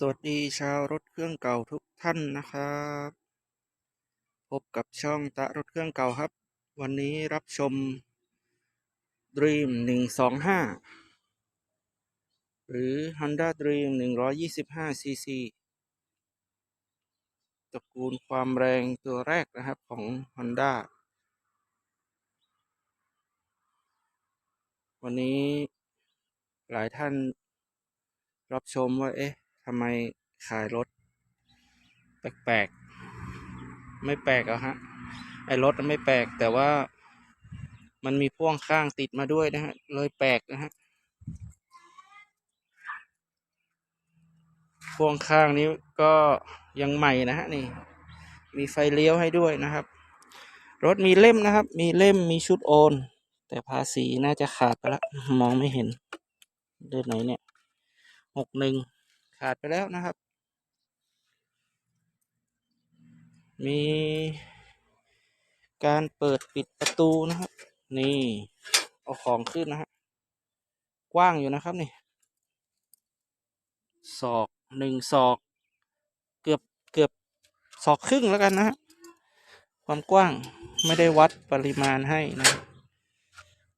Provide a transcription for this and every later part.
สวัสดีชาวรถเครื่องเก่าทุกท่านนะครับ พบกับช่องตะรถเครื่องเก่าครับ วันนี้รับชม Dream 125 หรือ Honda Dream 125 cc ตระกูลความแรงตัวแรกนะครับของ Honda วันนี้หลายท่านรับชมว่า เอ๊ะ ทำไมขายรถ แปลกๆ ไม่แปลกอะฮะ ไอรถมันไม่แปลก แต่ว่ามันมีพ่วงข้างติดมาด้วยนะฮะ เลยแปลกนะฮะ พ่วงข้างนี้ก็ยังใหม่นะฮะนี่ มีไฟเลี้ยวให้ด้วยนะครับ รถมีเล่มนะครับ มีเล่มมีชุดโอน แต่ภาษีน่าจะขาดไปล้วมองไม่เห็นเดือนไหนเนี่ยหกหนึ่ง ขาดไปแล้วนะครับ มีการเปิดปิดประตูนะครับ นี่ เอาของขึ้นนะฮะกว้างอยู่นะครับนี่ศอกหนึ่งศอก เกือบเกือบศอกครึ่งแล้วกันนะฮะความกว้างไม่ได้วัดปริมาณให้นะ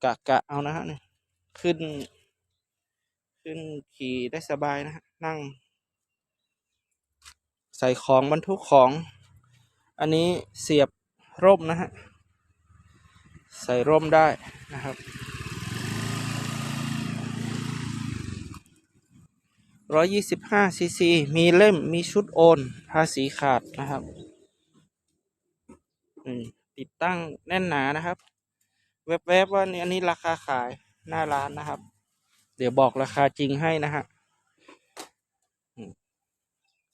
กะกะเอานะฮะนี่ขึ้น ขึ้นขี่ได้สบายนะฮะนั่ง ใส่ของบรรทุกของ อันนี้เสียบร่มนะฮะ ใส่ร่มได้นะครับร้อยี่สิบห้าซีซีมีเล่มมีชุดโอน ภาษีขาดนะครับติดตั้งแน่นหนานะครับ เว็บๆว่านี่อันนี้ราคาขายหน้าร้านนะครับ เดี๋ยวบอกราคาจริงให้นะฮะ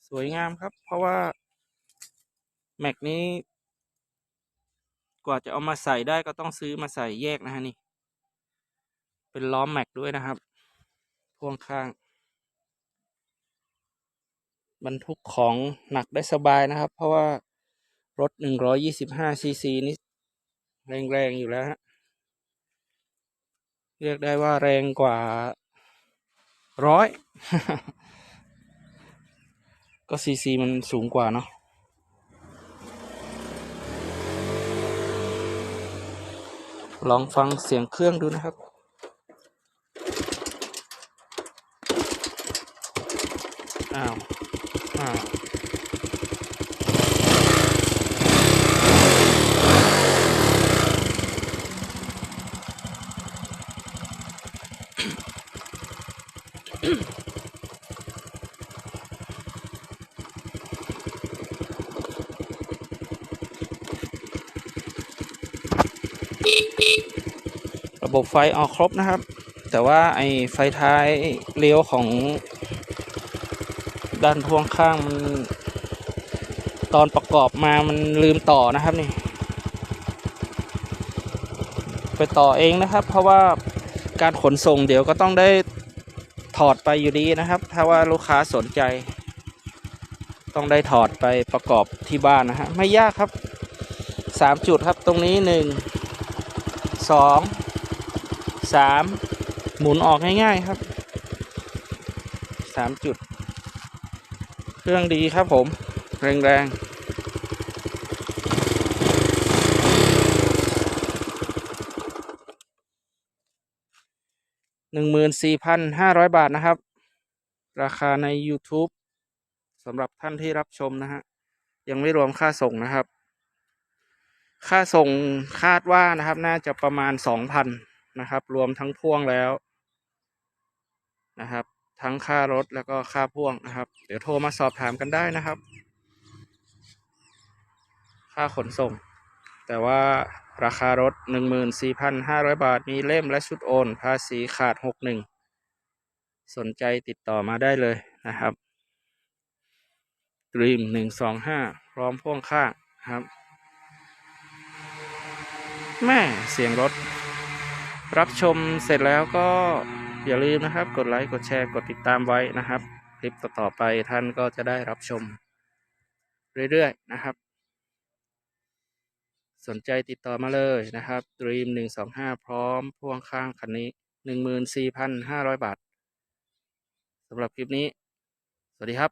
สวยงามครับ เพราะว่า แม็กนี้ กว่าจะเอามาใส่ได้ก็ต้องซื้อมาใส่แยกนะฮะนี่ เป็นล้อมแม็กด้วยนะครับ พ่วงข้าง บรรทุกของหนักได้สบายนะครับ เพราะว่ารถหนึ่งร้อยี่สิบห้าซีซีนี่แรงๆอยู่แล้วฮะ เรียกได้ว่าแรงกว่าร้อยก็ซีซีมันสูงกว่าเนาะลองฟังเสียงเครื่องดูนะครับ อ้าว ระบบไฟออกครบนะครับ แต่ว่าไอไฟท้ายเลี้ยวของด้านพ่วงข้างมันตอนประกอบมามันลืมต่อนะครับนี่ ไปต่อเองนะครับ เพราะว่าการขนส่งเดี๋ยวก็ต้องได้ถอดไปอยู่ดีนะครับ ถ้าว่าลูกค้าสนใจ ต้องได้ถอดไปประกอบที่บ้านนะฮะไม่ยากครับสามจุดครับตรงนี้หนึ่ง สองสามหมุนออกง่ายๆครับสามจุด เครื่องดีครับผม แรงๆหนึ่งหมื่นสี่พันห้าร้อยบาทนะครับ ราคาใน YouTube สำหรับท่านที่รับชมนะฮะ ยังไม่รวมค่าส่งนะครับ ค่าส่งคาดว่านะครับ น่าจะประมาณสองพันนะครับ รวมทั้งพ่วงแล้วนะครับ ทั้งค่ารถแล้วก็ค่าพ่วงนะครับ เดี๋ยวโทรมาสอบถามกันได้นะครับ ค่าขนส่ง แต่ว่าราคารถหนึ่งหมื่นสี่พันห้าร้อยบาท มีเล่มและชุดโอน ภาษีขาดหกหนึ่งสนใจติดต่อมาได้เลยนะครับดรีมหนึ่งสองห้าพร้อมพ่วงข้างครับ แม่เสียงรถ รับชมเสร็จแล้วก็อย่าลืมนะครับ กดไลค์ กดแชร์ กดติดตามไว้นะครับ คลิปต่อๆไปท่านก็จะได้รับชม เรื่อยๆนะครับ สนใจติดต่อมาเลยนะครับ Dream หนึ่งสองห้าพร้อมพ่วงข้างคันนี้หนึ่งหมื่นสี่พันห้าร้อยบาทสำหรับคลิปนี้ สวัสดีครับ